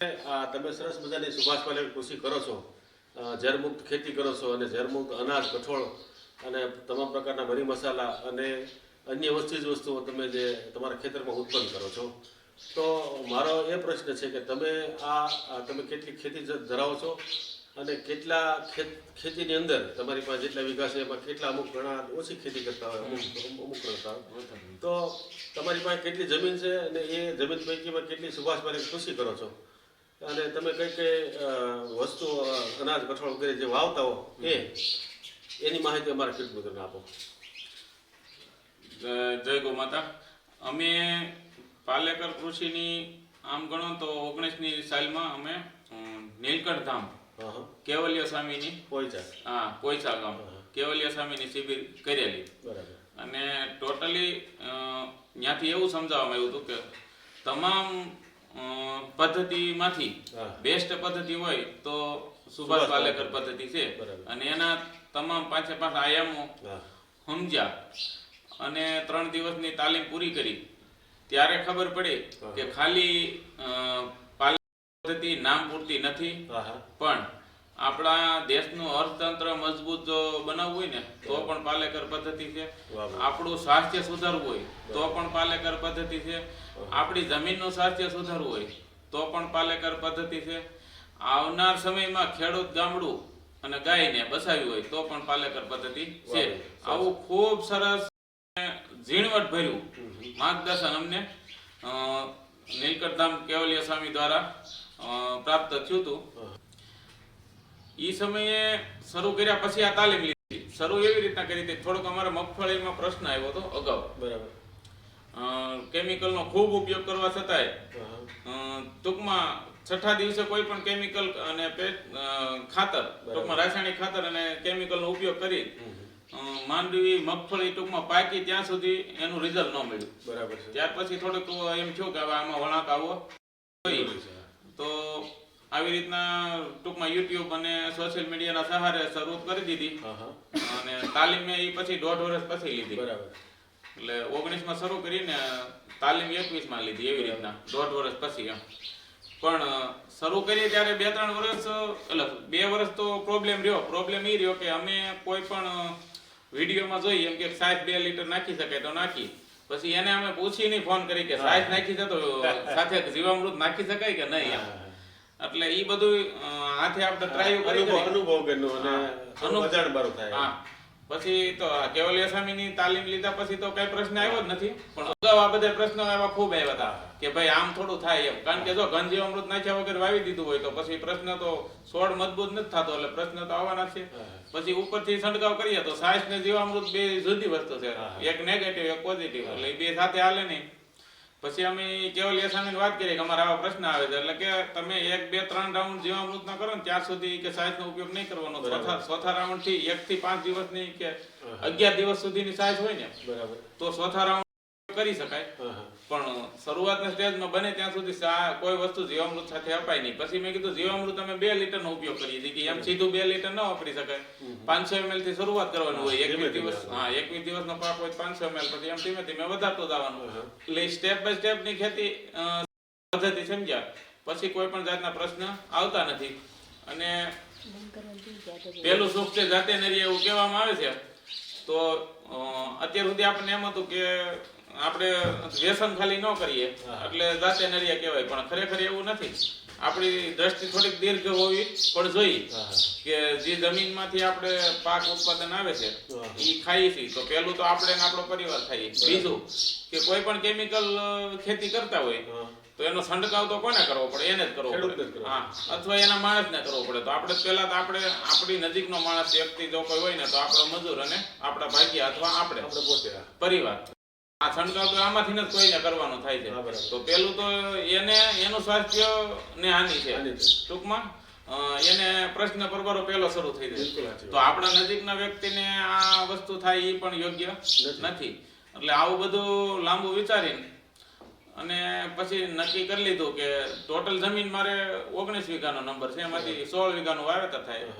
તમે સરસ મજાની સુભાષ પાલેટ કૃષિ કરો છો. ઝેરમુક્ત ખેતી કરો છો અને ઝેરમુક્ત અનાજ, કઠોળ અને તમામ પ્રકારના મરી મસાલા અને અન્ય વસ્તુ જ વસ્તુઓ તમે જે તમારા ખેતરમાં ઉત્પન્ન કરો છો. તો મારો એ પ્રશ્ન છે કે તમે આ તમે કેટલી ખેતી ધરાવો છો અને કેટલા ખેત, ખેતીની અંદર તમારી પાસે જેટલા વીઘા એમાં કેટલા અમુક ઘણા ઓછી ખેતી કરતા હોય, અમુક અમુક કરતા હોય. તો તમારી પાસે કેટલી જમીન છે અને એ જમીન પૈકીમાં કેટલી સુભાષ કૃષિ કરો છો? અને તમે કઈ કઈ વસ્તુ અનાજ કઠોળ વગેરે જે વાવતા હો એ એની માહિતી અમારા ખેડૂત મિત્રોને આપો. જય ગો માતા. અમે પાલેકર કૃષિની આમ ગણો તો ઓગણીસની સાલમાં અમે નીલકંઠ ધામ કેવલિયા સ્વામીની પોઈચા. હા પોઈચા ગામ કેવલિયા સ્વામીની શિબિર કરેલી. બરાબર. અને ટોટલી ત્યાંથી એવું સમજાવવામાં આવ્યું હતું કે તમામ પદ્ધતિમાંથી બેસ્ટ પદ્ધતિ હોય તો સુભાષ પાલેકર પદ્ધતિ. છે. અને એના તમામ પાંચે પાંચ આયામો સમજ્યા. અને ત્રણ દિવસની તાલીમ પૂરી કરી. ત્યારે ખબર પડી કે ખાલી પદ્ધતિ નામ પૂરતી નથી. પણ આપણા દેશનું અર્થતંત્ર મજબૂત જો બનાવવું હોય ને તો પણ પાલેકર પદ્ધતિ છે. આપણું સ્વાસ્થ્ય સુધારવું હોય તો પણ પાલેકર પદ્ધતિ છે. આપણી જમીનનું સ્વાસ્થ્ય સુધારવું હોય તો પણ પાલેકર પદ્ધતિ છે. આવનાર સમયમાં ખેડૂત ગામડું અને ગાયને બસાવી હોય તો પણ પાલેકર પદ્ધતિ છે. આવું ખૂબ સરસ ઝીણવટ ભર્યું માર્ગદર્શન અમને નીલકંઠધામ કેવલિયા સ્વામી દ્વારા પ્રાપ્ત થયું હતું. એ ઈ સમયે શરૂ કર્યા પછી આ તાલીમ લીધી. શરૂ એવી રીતના કરી હતી થોડોક અમારા મગફળીમાં પ્રશ્ન આવ્યો હતો અગાઉ. બરાબર. કેમિકલનો ખૂબ ઉપયોગ કરવા છતાંય ટૂંકમાં છઠ્ઠા દિવસે કોઈ પણ કેમિકલ અને ખાતર ટૂંકમાં રાસાયણિક ખાતર અને કેમિકલનો ઉપયોગ કરી માંડવી મગફળી ટૂંકમાં પાકી ત્યાં સુધી એનું રિઝલ્ટ ન મળ્યું. બરાબર છે. ત્યાર પછી થોડુંક એમ થયું કે આમાં વળાંક આવો તો આવી રીતના ટૂંકમાં યુટ્યુબ અને સોશિયલ મીડિયાના સહારે શરૂ કરી દીધી. અને તાલીમ એ પછી દોઢ વર્ષ પછી લીધી. બરાબર. એટલે ઓગણીસમાં શરૂ કરીને તાલીમ એકવીસમાં લીધી એવી રીતના દોઢ વર્ષ પછી એમ. પણ શરૂ કરીએ ત્યારે બે ત્રણ વર્ષ એટલે બે વર્ષ તો પ્રોબ્લેમ રહ્યો. પ્રોબ્લેમ એ રહ્યો કે અમે કોઈ પણ વિડીયોમાં જોઈએ એમ કે સાહેબ બે લીટર નાખી શકાય તો નાખી પછી એને અમે પૂછીને ફોન કરી કે સાહેબ નાખી છે તો સાથે જીવામૃત નાખી શકાય કે નહીં એમ. એટલે ઈ બધું હાથે આપણે ટ્રાય કરી અનુભવ કર્યો અને અનુભવ. બરો થાય. હા. પછી તો કેવલિયા સ્વામીની તાલીમ લીધા પછી તો કઈ પ્રશ્ન આવ્યો જ નથી. પણ અગાઉ આ બધા પ્રશ્નો એવા ખૂબ આવ્યા હતા કે ભાઈ આમ થોડું થાય એમ. કારણ કે જો ગંજી અમૃત નાખ્યા વગર વાવી દીધું હોય તો પછી પ્રશ્ન તો સોળ મજબૂત નથી થતો એટલે પ્રશ્ન તો આવવાના છે. પછી ઉપરથી છંટકાવ કરીએ તો સાયન્સ ને જીવામૃત બે જુદી વસ્તુ છે. એક નેગેટિવ એક પોઝિટિવ એટલે એ બે સાથે હાલે નહીં. પછી અમે કેવલિયા સામે વાત કરીએ કે અમારા આવા પ્રશ્ન આવે છે. એટલે કે તમે એક બે ત્રણ રાઉન્ડ જેવા ના કરો ને ત્યાં સુધી કે નો ઉપયોગ નહીં કરવાનો. ચોથા ચોથા રાઉન્ડથી એક થી પાંચ દિવસની કે અગિયાર દિવસ સુધીની સાયન્સ હોય ને બરાબર. તો ચોથા રાઉન્ડ કરી શકાય. પણ શરૂઆતના સ્ટેજમાં બને ત્યાં સુધી કોઈ વસ્તુ જીવામૃત સાથે અપાય નહીં. પછી મેં કીધું જીવામૃત અમે બે લીટરનો ઉપયોગ કરીએ છીએ કે એમ સીધું બે લીટર ન વાપરી શકાય. પાંચસો ml થી શરૂઆત કરવાનું હોય. એકવીસ દિવસ હા એકવીસ દિવસનો પાક હોય પાંચસો ml પછી એમ ધીમે ધીમે વધારતો જવાનું. એટલે સ્ટેપ બાય સ્ટેપની ખેતી પદ્ધતિ સમજ્યા. પછી કોઈ પણ જાતના પ્રશ્ન આવતા નથી. અને પેલું સુખ છે જાતે નરી એવું કહેવામાં આવે છે. તો અત્યાર સુધી આપણને એમ હતું કે આપણે વ્યસન ખાલી ન કરીએ. એટલે જાતે નરિયા કહેવાય પણ ખરેખર એવું નથી. આપણી દ્રષ્ટિ થોડીક દીર્ઘ હોવી પણ જોઈએ. કે જે જમીનમાંથી આપણે પાક ઉત્પાદન આવે છે એ ખાઈએ છીએ. તો પેલું તો આપણે આપણો પરિવાર ખાઈએ. બીજું કે કોઈ પણ કેમિકલ ખેતી કરતા હોય તો એનો છંટકાવ તો કોને કરવો પડે? એને જ કરવો પડે. હા. અથવા એના માણસને કરવો પડે. તો આપણે પહેલા તો આપણે આપણી નજીકનો માણસ વ્યક્તિ જો કોઈ હોય ને તો આપણો મજૂર અને આપણા ભાગ્ય અથવા આપણે. આપણે પોતે. પરિવાર. આ છંટકાવ તો આમાંથી જ કોઈને કરવાનો થાય છે. તો પેલું તો એને એનું સ્વાસ્થ્ય ને હાનિ છે. ટૂંકમાં એને પ્રશ્ન પરબરો પહેલો શરૂ થઈ જાય. તો આપણા નજીકના વ્યક્તિને આ વસ્તુ થાય એ પણ યોગ્ય નથી. એટલે આવું બધું લાંબુ વિચારીને અને પછી નક્કી કરી લીધું કે ટોટલ જમીન મારે ઓગણીસ વીઘાનો નંબર છે. એમાંથી સોળ વીઘાનું વાવેતર થાય.